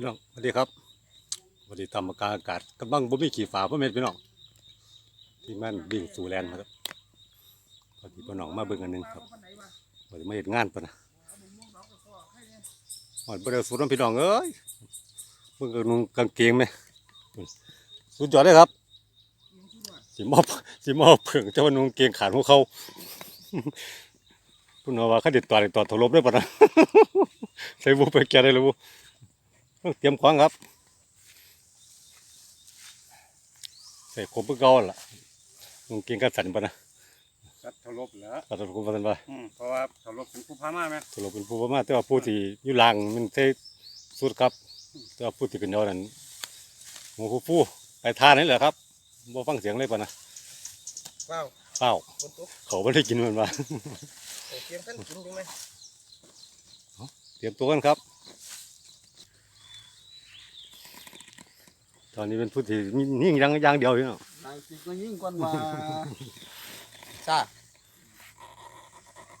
พี่น้องสวัสดีครับสวัสดีตามอากาศอากาศกำลังบ่มีขี่ฟ้าพ่อแม่นพี่น้องที่มันบิ่งสู่แลนด์นะครับพอดีพี่น้องมาเบิ่งอันหนึงครับพอดีมาเห็นงานปะนะหอดบ่ได้สูดน้ำพี่น้องเอ้ยเบิ่งกางนุ่งกางเกงไหมสุดยอดเลยครับสิมอบสิมอบเพิ่งเจ้านุ่งเกงขาดของเขาพุ่นเอาว่าเขาติดต่อติดต่อถล่มได้ปะนะ ใส่บุไปแกได้เลยบุ เตรียมของครับ ใส่ครบเพื่อเก่าหั่นล่ะนุ่งเกงกัดสันปะนะกัดทะลบเหรอกัดสันครบปะนันปะอืมเพราะว่าทะลบเป็นผู้พามาไหมถล่มเป็นผู้ประมาทแต่ว่าผู้ที่อยู่หล่างมันใส่สุดครับแต่ว่าผู้ที่ขึ้นยอดนั้นหมูผู้ผู้ไปทานนี่แหละครับบ่ฟังเสียงเลยปะนะว้าวเปล่าฝนตกเขาไม่ได้กินมันมาโอเคท่านกินจริงไหมเตรียมตัวกันครับ อนนี้เป็นผู้ที่ยิ่งยังอย่างเดียวอยู่เนาะนายจริงก็ยิ่งกว่ามาจ้า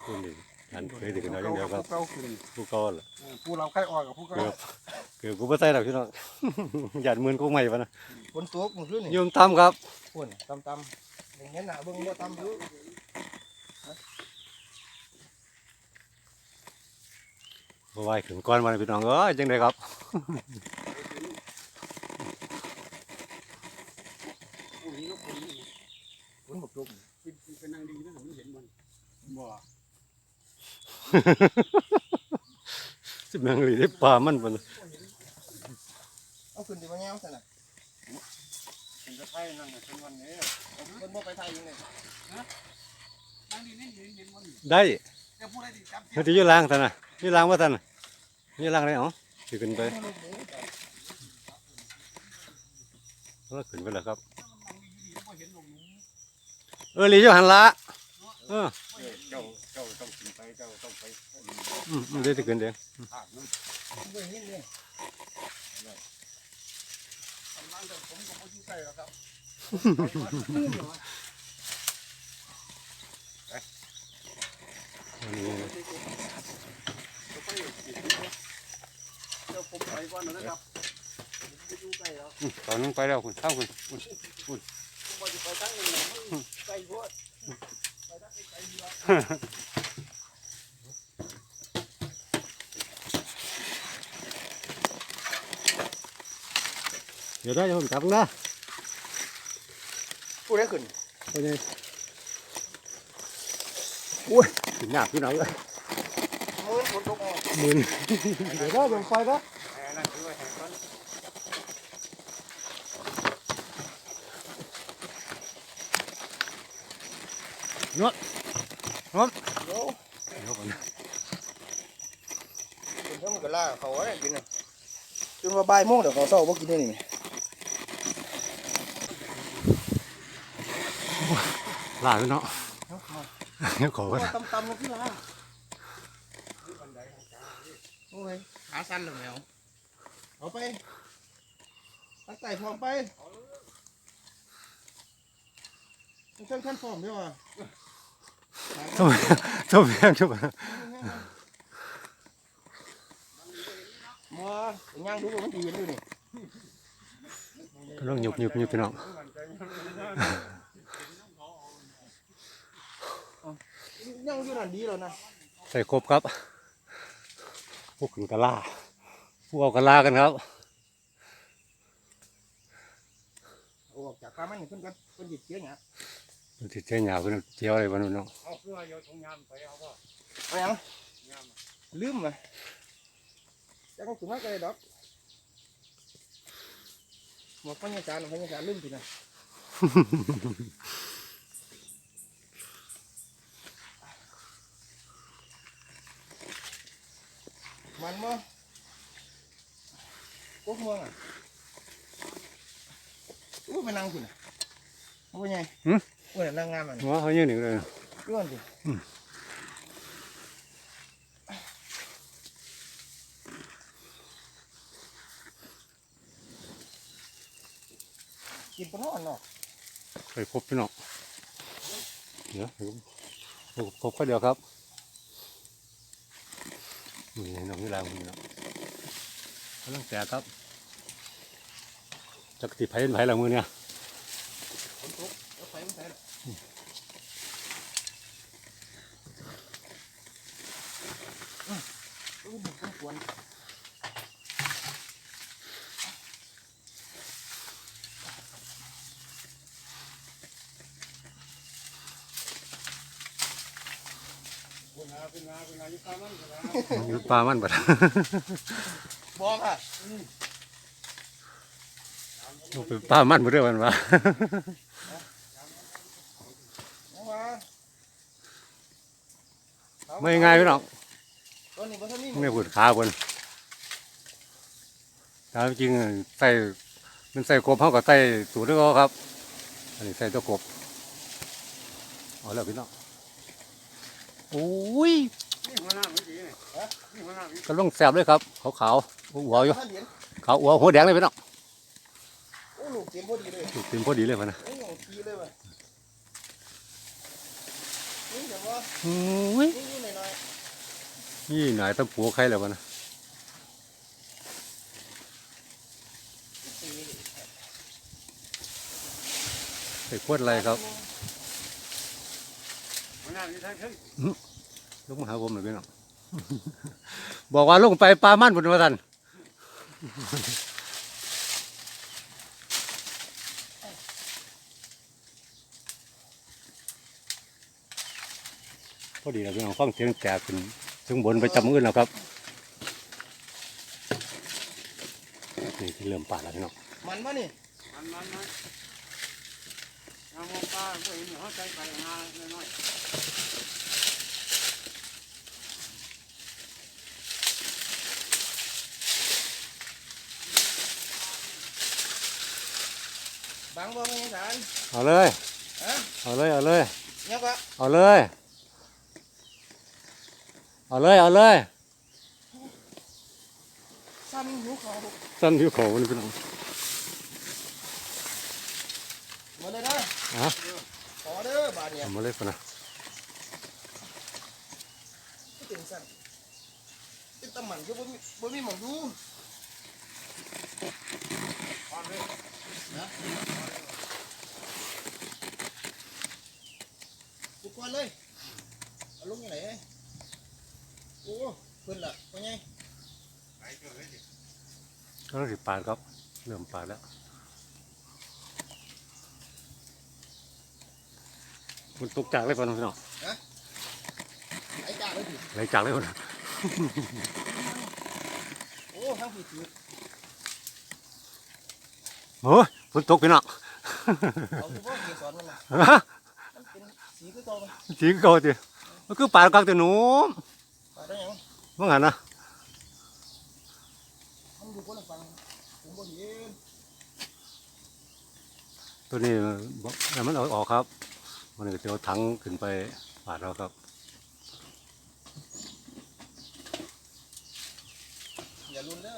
ผู้นี้อันเคยถึงเราอย่างเดียวครับเก่าขึ้นผู้เก่าล่ะเออผู้เราใครออกกับผู้เกืเก่าอบเกือบกูไม่ใส่หรอกพี่น้องหยาดมือนกูใหม่ปะนะฝนตกมันขึ้นนี่โยมตามครับฝนตำตำอย่างนี้หนาเบิ่งว่าตำอยู่บ่ไหวขึ้นก้อนมาพี่น้องเอ้ยจังไดครับ ฝนบกตกเป็นนางดีนะผมเห็นมันบ่สิแมงหลีได้ปลามันปะนเอาขึ้นดีมาแง่วสินะเป็นจะไทยนั่งเป็นวันนี้ฝนบ่ไปไทยอยู่นี่นางดีนี่เห็นเห็นมันได้จะพูดอะไรดีจับมันจะยู่ล่างท่านน่ะยู่ล่างว่าท่านน่ะยู่ล่างได้เอ๋อสิขึ้นไปแล้วขึ้นไปแล้วครับ ออหลีอยู่หันละเออเจ้าเจ้าต้องขึ้นไปเจ้าต้องไปอืมอืมเดี๋ยวจะขึ้นเดี๋ยวผ่านมันเบิ่งนี่นี่ทำนั่งแต่ผมก็ไม่ยุ่งใกล้แล้วครับอันนี้เจ้าผมไปก่อนนะครับไม่ยุ่งใกล้แล้วอืมตอนนึงไปแล้วคุณเข้าคุณคุณผม ว่าจะไปตั้งหนึ่งใกล้พวดไปตั้งไกลๆดีกว่าเดี๋ยวได้ผมจับนะผู้ใดขึ้นโอเคโอ้ยถึงหนักพี่น้องเลยมือฝนตกออกหมื่นเดี๋ยวได้ผมไปนะแหนั่นคือว่าแหก่อน นวดนวดเดี๋ยวเดี๋ยวก่อนฝนเพิ่มนก็ล่าเขาไว้กินน่ะจนว่าบ่ายโมงเดี๋ยวเขาเศร้าบ่กินได้นี่แหมลาไปเนาะเดี๋ยวขอโอ้กันตำๆมันคือล่าโอ้ยขาสั่นเลยแมวเอาไปตั้งใจพร้อมไปมันเทำไมทำไมทำไมมัวย่างดูมันดีอยู่นี่ต้องหยุบหยุบหยุบพี่น้องย่างอยู่นั่นดีแล้วนะใส่ครบครับพวกขึ้นกะลาพวกเอากะลากันครับออกจากปลามันนี่เพิ่นเพิ่นหยิบเสียงเนี่ย มันติดเจียหยาเพิ่นเจียวอะไรบ้างน้องเอาเพื่อโยนทงยามไปเอาว่าเอาหยังยามลืมเลยจักก็ถึงมาไกลดอกหมดพญาจารย์พญาจารย์ลืมทีนะมันมั้งกุ๊กเมืองอะอู้ไปนั่งคุณอะโอ้ยไง โอ้ยนั่งงามอะนี่ว่าเขายืนหนึ่งเลยย้อนสิกินปลาหนอนเนาะใส่ครบพี่น้องเดี๋ยวเดี๋ยวครบก็เดียวครับนี่น้องนี่ลางมือเนาะำลังแตกครับจักติไผเป็นไผละมือเนี่ย ฝนตกแล้วไฟมันใส่ละ อืมอู้หูต้องกวนคุณอาคุณอาคุณอาอยู่ข้างนั้นคุณอาอยู่ปลามันบัดบอกอะลูกเป็นปลามันบ่เรื่องมันวะเอามา ไม่ง่ายพี่น้องตัวนี้บ่ทันมีไม่ปวดขาบนตามจริงใส่มันใส่กบเท่ากับใส่สูตรด้วยครับอันนี้ใส่ตัวกบเอาแล้วพี่น้องโอ้ยนี่หัวหน้าเมื่อกี้นี่ฮะนี่หัวหน้าเมื่อกี้กำลังแสบเลยครับขาวขาวๆหัวอยู่ท่านเห็นขาวหัวหัวแดงเลยพี่น้องโอ้ลูกเต็มพอดีเลยถูกเต็มพอดีเลยพะนะ โอ้ยทีเลยว่ะ นี่เดี๋ยวว่าโอ้ยนี่นี่หน่อยนี่หนายตะปูใครแล้วพะนะๆนี่ใส่ขวดอะไรครับหัวหน้าอยู่ทางขึ้นลูกมาหาผมหน่อยพี่น้องบอกว่าลงไปปลามันบนมาทัน อดีแล้วพี่น้องฟังเสียงแกขึ้นถึงบนไปจำมือแล้วครับนี่ที่เริ่มป่าแล้วพี่น้องมันปะนี่มันมันมันงามองปลาก็เห็นหัวใจไปงาน้อยบังบ่ไม่สารเอาเลยฮะเอาเลย เอาเลยเนี่ยก็เอาเลย เอาเลย เอาเลยซ้ำหิวเขาสั้นผิวเขานี่พี่น้องมาเลยนะอะขอเด้อบาดเนี่ยเอามาเลยพะนะไม่ถึงสั่นเป็นตะหมันก็บ่มีบ่มีหมองดูๆความเร็วทุกคนเลยเอาลงยังไง โอ้เพิ่นล่ะว่าไงไปเกิดเลยดิก็ต้องสิปาดครับเริ่มปาดแล้วมันตกจากเลยพะน้องพี่น้องไอ้จ่าเลยดิไหลจากเลยพะนะโอ้ทั้งผิดผิดโอ้ยฝนตกพี่น้องเอาเฉพาะเกสรมันน่ะฮะมันเป็นสีคือเก่าไหมสีเก่าจีมันคือปาดกลางแต่หนูปาด ได้ยังว่างั้นนะมันดูคนละฟังผมบ่เห็นตัวนี้บอกให้มันเอาออกครับ มันก็จะเอาถังขึ้นไปปาดเราครับอย่ารุนเด้อ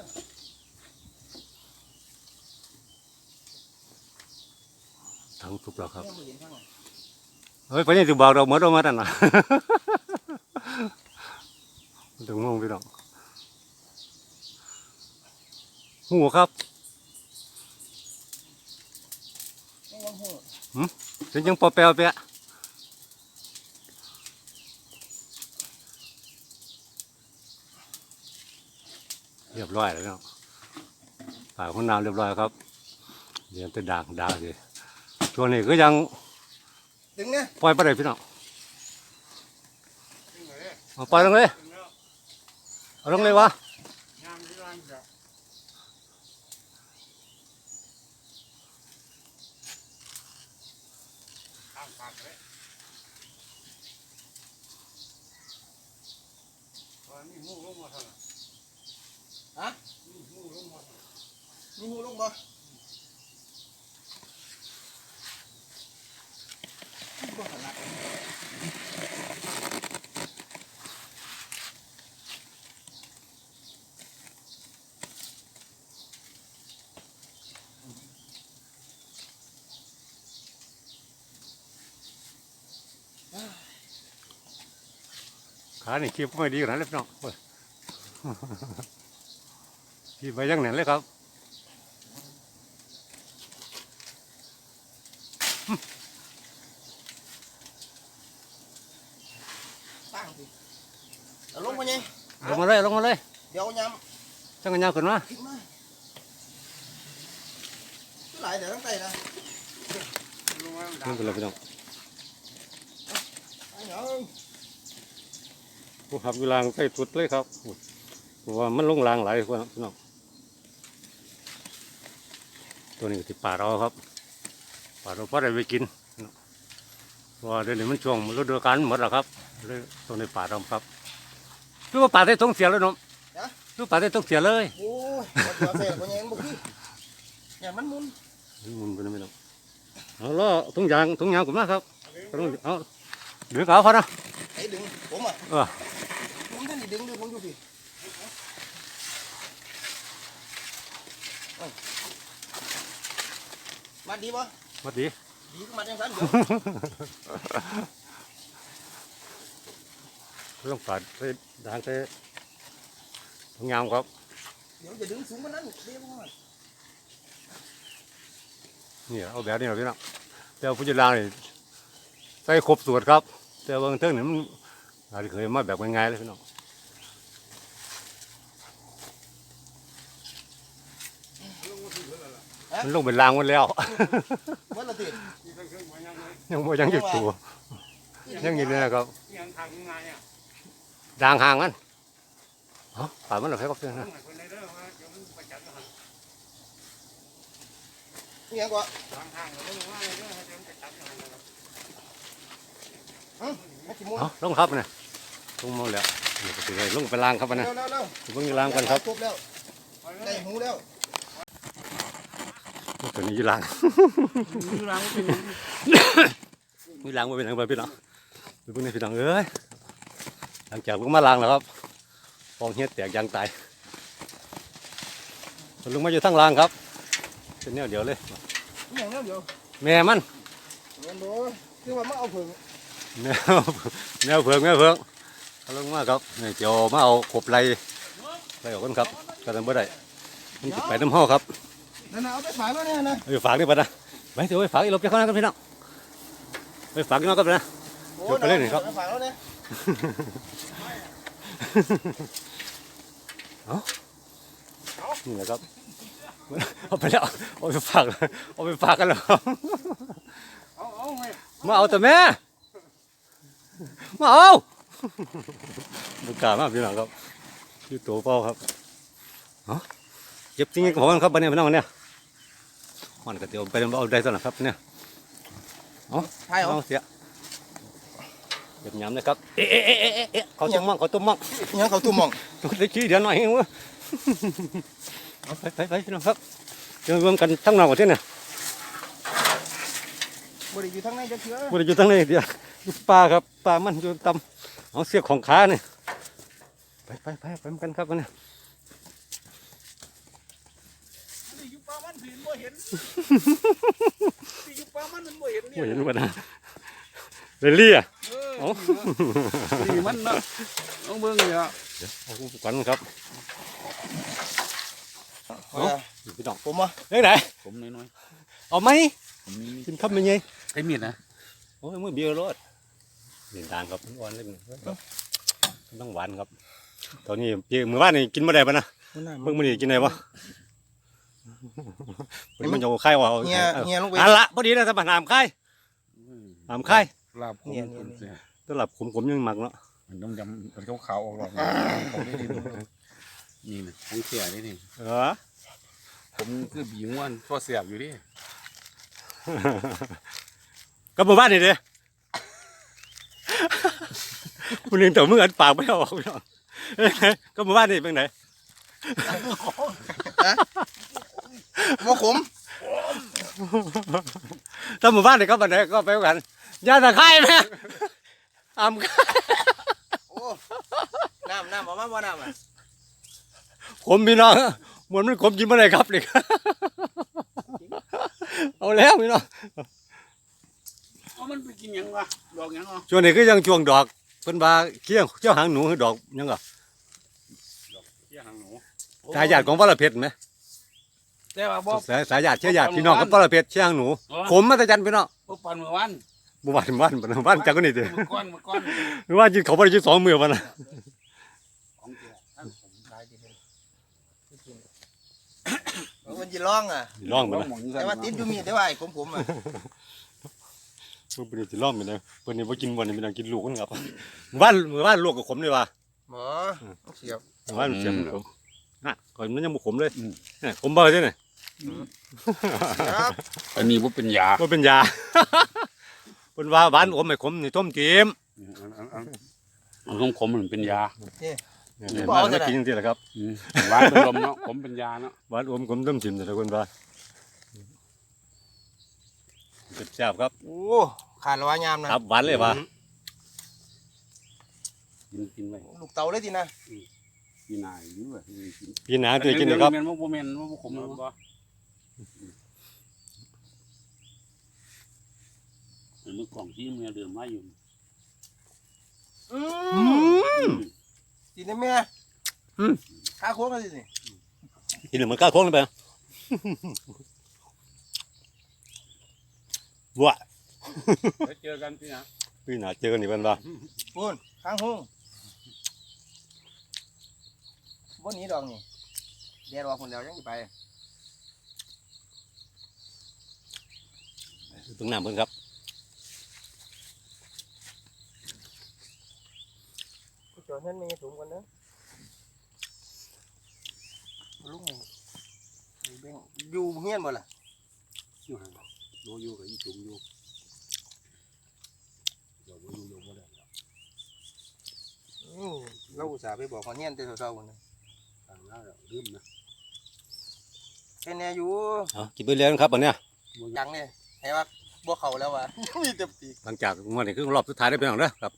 ถังทุบเราครับยังบ่เห็นข้างหลังเฮ้ยไปนี่จะบอกเราเหมือนเรามาตั้งนะ มันถึงงงพี่น้องหูครับไม่ยังหูเป็นยังปอแปลวเปียะเรียบร้อยแล้วเนาะปากคนน้ำเรียบร้อยครับ เดี๋ยวจะด่างด่างสิช่วงนี้ก็ยังดึงเนี่ยปล่อยไปเลยพี่น้องขึ้นเลยเอาปล่อยลงเลยขึ้นแล้ว เอาลงเลยวะงามที่ร้านจะมีมูลงมาทางไหน ฮะ นี่มูลงมาทางไหน มีหูลงบ่บ่ถนัดอ่า ขานี่คีบไม่ดีขนาดนั้นเลยพี่น้องเว้ยขี่ไปยังไหนเลยครับตั้งสิเอาลงมาไงลงมาเลยลงมาเลยเดี๋ยวยจังกันยาวขึ้นมาำขึ้นมาคือหลายแต่ตั้งแต่นะลุงว่ามันลงไปเลยพี่น้อง ไอ้เหรอผู้ขับอยู่รางใกล้สุดเลยครับเพราะว่ามันลงรางหลายคนพี่น้องตัวนี้ก็ติดป่าเราครับป่าเราพอได้ไปกินพี่น้องเพราะว่าเดี๋ยวนี้มันช่วงฤดูกาลหมดแล้วครับเลยตัวในป่าเราครับดูว่าป่าได้ต้องเสียเลยเนาะดูป่าได้ต้องเสียเลยโอ้ยวัดหัวเสกวันยังบ่คือเนี่ยมันมุนหมุนไปนะพี่น้องเอาล้อถุงยางถุงยางผมนะครับต้องเอาดึงเอาพอนะไอ้ดึงผมอะ ดึงดึงผมอยู่พี่เอ้ยมาดีปะมาดีดีก็มาจังสันเดี๋ยวต้องปัดไปด่างไปถุงยางครับเดี๋ยวจะดึงสูงกว่านั้นเดี๋ยวผมว่านี่เอาแบบนี้เราพี่น้องแต่ว่าผู้จัดการนี่ใส่ครบสูตรครับ แต่บางเทิงนี่มันอาจจะเคยมาแบบง่ายๆเลยพี่น้อง มันลงเป็นรางหมันแล้ว เมื่อละติดมีทั้งเครื่องหัวยังเลยยังบ่ยังหยุดตัวยังอยู่เลยนะครับยังทางไงอะด่างห่างกันเอ้าป่ามันเหรอครับเพื่อนนะงให้คนในเรื่องว่าเดี๋ยวมันประจันกันนี่ยังกว่างทางเราต้องว่าในเรื่อนนกันนะครับไม่กี่มุนเอ้าลงครับเนี่ยลงมาแล้วนี่ก็สิได้ลงไปลางครับนะเร็วเร็วเพิ่งอยู่ลางกันครับครบแล้วได้หูแล้ว ตัวนี้อยู่ล่างอยู่รังเป็นมีล่างมาเป็นทางไปพี่น้องดูพวกนี้พี่น้องเอ้ยหลังจากลงมาล่างแล้วครับฟองเฮ็ดแตกยางตายลงมาอยู่ทั้งล่างครับเป็นแนวเดียวเลยนี่อย่างนั้นเดี๋ยวแม่มันเงินโดคือว่ามาเอาผึ่งแนวแนวเผือกแนวเผือกเอาลงมาครับนี่เจียวมาเอาขบไหลไหลออกกันครับก็ทำบ่ได้มันจะไปน้ำห้อครับ นั่นน่ะเอาไปฝากแล้วเนี่ยนะเอาไปฝากนี่ปะนะไปเดี๋ยวไปฝากอีหลบเจ้าข้างหน้ากันพี่น้องไปฝากอีน้องกันนะโอ้เดี๋ยวไปเล่นหน่อยครับอาไปฝากแล้วเนี่ยนี่แหละครับเอาไปแล้วเอาไปฝากเอาไปฝากกันแล้วครับเอาเอาไงมาเอาแต่แม่มาเอาบุกกล้ามาพี่น้องครับที่ตัวเป้าครับเอ้าเก็บจริงๆของมันครับบันนี้พี่น้องเนี่ย มันก็เดี๋ยวไปเอาได้สนับครับเนี่ยใช่เหรอเอาเสียเก็บยำนะครับ เอ๊ะเอ๊ะเอ๊ะเอ๊ะเอ๊ะเขาต้มมั่งเขาต้มมั่งยังเขาตุ้มมองตัวเล็กขี้เดียวหน่อยเองเวะเอาไปไปไปพี่น้องครับเจอรวมกันทั้งนอกหมดที่เนี่ยบริอยู่ทางในจะเชื่อบ่ได้อยู่ทั้งนี้เดียวอยู่ป่าครับป่ามันอยู่ต่ำเอาเสียของขาเนี่ยไปไปไปไปเหมือนกันครับวันนี้นี่อยู่ปลา มันผินบ่เห็นนี่อยู่ปลามันมันบ่เห็นโอ้ยเนี่ยเห็นว่านะเรลี่อะเออโอ้นี่มันเนาะต้องเบิ่งเนี่ยเอาขวัญครับเอาล่ะพี่น้องผมอะเฮ้ยไหนผมน้อยเอาไหมๆผมนี่กินข้าวมันไงไอ้มีดนะโอ้ยมือเบียร์รถเดินทางครับมันอ่อนเลยมันต้องหวานครับตอนนี้เพียมือว่านนี่กินไม่ได้ปะนะเบิ่งมันนี่กินได้ปะ มันมันโยไข่ว่าเอาเฮียเฮียลงไปอันละพอดีนะสมบัติหามไข่หามไข่ลาบผมเนี่ยคนเนี่ยเสียตลับขมขมๆยังหมักเนาะมันต้องยำมันขาวๆออกหรอกเขาได้ดีนี่นะของเสียนี่นี่เออผมคือบีม้วนพอเสียบอยู่ดิก็หมู่บ้านนี่เด้คุณนึงแต่มืออันปากไม่ออกพี่น้องเอ้ยก็หมู่บ้านนี่เป็นไหน ว่าขมถ้าหมู่บ้านนี่ก็บันไดก็ไปกันยาตะไคร้ไหมอำไข่โอ้น้ำน้ำเอามาบ่น้ำอะขมพี่น้องเหมือนมันขมกินเมื่อไรครับนี่เอาแล้วพี่น้องเอามันไปกินหยังวะดอกหยังอะช่วงนี้ก็ยังช่วงดอกเพิ่นว่าเกี้ยงเจ้าหางหนูคือดอกหยังก็เที่ยหางหนูสายญาติของวรเพชรไหม แต่ว่าบ่สายสายญาติเชื่อญาติพี่น้องกับวรเพชรเชื่อหนูอ๋อขมมาแต่จันพี่น้องบ่ปันมื้อวันบ่หวานหวานบ่หวานจักก็นี่เด้อมื้อก่อนมื้อก่อนว่ากินเขาบ่ได้กินสองมื้อวันน่ะของแกท่านผมขายดีเลยมันจะร้องอะสิลองบ่นะแต่ว่าติดอยู่มีแต่ว่าไอ้ผมผมอะเพิ่นบ่ได้สิลองไปนะเพิ่นนี่บ่กินบ่นี่มันกินลูกมันครับว่านมื้อว่านลูกก็ขมเลยว่ะหมอเสียบมื้อว่านเสียมขมน่ะก่อนมันยังบ่ขมเลยเนี่ยขมบ่เด้นี่ครับ อันนี้บ่เป็นยาบ่เป็นยาเพิ่นว่าหวานอมไม่ขมนี่ต้มจิ้มมันของผมมันเป็นยาเนี่ยมาแล้วกินจังซี่แหละครับอืมหวานเป็นลมเนาะผมเป็นยาเนาะหวานอมขมต้มจิ้มแต่ละคนว่าแซ่บๆครับโอ้ขาดละวายามนะครับหวานเลยว่ะกินกินไว้ลูกเต่าเลยทีนะกินนายอยู่ว่ากินกินพี่หนาตัวกินเลยครับแม่นบ่แม่นบ่ขมบ่บ่เห็น มันกล่องที่มันเดินมาอยู่อือืมมกินได้ไหมอืมขาโค้งกันสินี่กินเหมือนก้าวโค้งเลยไปว้าแล้วเจอกันพี่นะพี่หนาเจอกันอีกวันว่าพูนข้างหุ้งบนนี้ดอกนี่แดดออกคนแล้วยังจะไป ตรงน้ำเพิ่นครับ กูจอดนั่นมีถุงกันเนอะลุงไอ้เบ้งอยู่เฮียนบ่ล่ะอยู่ห่างโนอยู่กับอีจุ่มอยู่เดี๋ยวบ่อยู่อยู่บ่ได้แล้วอืมเราอุตส่าห์ไปบอกเขาเฮียนแต่เช้าๆคนนึงทางนั้นแล้วลืมนะแค่เนี้ยอยู่เอากินไปเรื่อยนะครับวันเนี้ยบ่ยังเนี่ยให้ว่าบ่เขาแล้วว่ะมีแต่ปีกหลังจากงวดนี้คือรอบสุดท้ายได้เป็นของเด้อครับ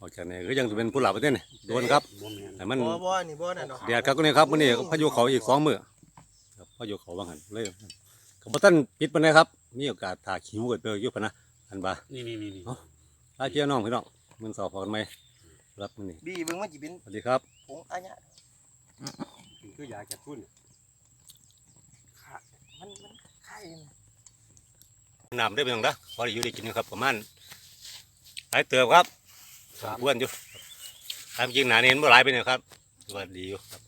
ออกจากนี้ก็ยังจะเป็นผู้หลับประเทศนี่โดนครับบ่แม่นแต่มันบ่บ่นี่บ่นั่นเนาะแดดครับก็นี่ครับวันนี้พายุเขาอีกสองมื้อครับพายุเขาบางหันเลยกับท่านปิดปานใดครับ มีโอกาสถ่าขิวเกิดเปลอยู่ปะนะอันบ่านี่นี่นี่นี่ลาเจียน้องพี่น้องมันสอบพอกันไหมรับมื้อนี้บีเบิ่งมันสิเป็นสวัสดีครับผงอันเนี้ยคือยาแก้พุ่นมันมันไข่นะน้ำได้เป็นของนะพอได้อยู่ได้กินอยู่ครับประมาณหลายเติบครับ อ้วนอยู่ตามจริงหนาเน้นเมื่อไรไปเนี่ยครับสวัสดีอยู่ครับ